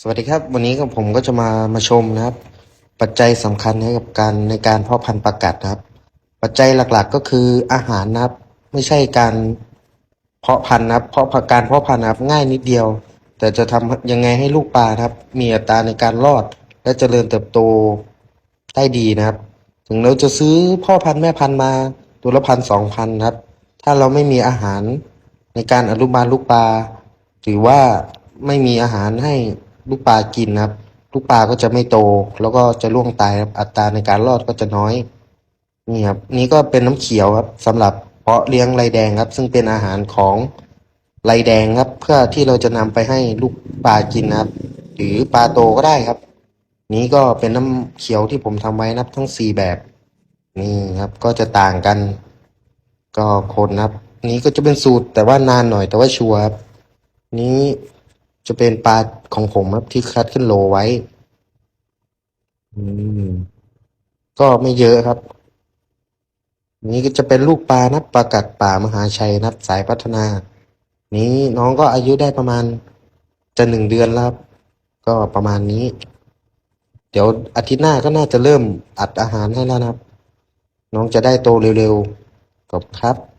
สวัสดีครับ วันนี้ก็ผมก็จะมามาชมนะครับ ปัจจัยสำคัญให้กับการในการเพาะพันธุ์ปลากัดนะครับ ปัจจัยหลักๆก็คืออาหารนะครับ ไม่ใช่การเพาะพันธุ์นะครับ เพาะพันธุ์การเพาะพันธุ์นะครับง่ายนิดเดียว แต่จะทำยังไงให้ลูกปลาครับ มีอัตราในการรอด และเจริญเติบโตได้ดีนะครับ ถึงเราจะซื้อพ่อพันธุ์แม่พันธุ์มาตัวละพันสองพันครับ ถ้าเราไม่มีอาหารในการอนุบาลลูกปลาหรือว่าไม่มีอาหารให้ ลูกปลากินนะครับ ลูกปลาก็จะไม่โต แล้วก็จะล่วงตายครับอัตราในการรอดก็จะน้อยนี่ครับนี่ก็เป็นน้ำเขียวครับสำหรับเพาะเลี้ยงไรแดงครับ ซึ่งเป็นอาหารของไรแดงครับ เพื่อที่เราจะนำไปให้ลูกปลากินนะครับ หรือปลาโตก็ได้ครับ นี้ก็เป็นน้ำเขียวที่ผมทำไว้นะับทั้งสี่แบบนี่ครับก็จะต่างกัน ก็คนนะครับ นี้ก็จะเป็นสูตรแต่ว่านานหน่อยแต่ว่าชัวร์ครับนี้ จะเป็นปลาของผมครับที่คัดขึ้นโลไว้ อืม ก็ไม่เยอะครับ นี่ก็จะเป็นลูกปลานับปลากัดป่ามหาชัยนับสายพัฒนา นี้น้องก็อายุได้ประมาณจะหนึ่งเดือนแล้วครับ ก็ประมาณนี้ เดี๋ยวอาทิตย์หน้าก็น่าจะเริ่มอัดอาหารให้แล้วนะครับ น้องจะได้โตเร็วๆขอบคุณครับ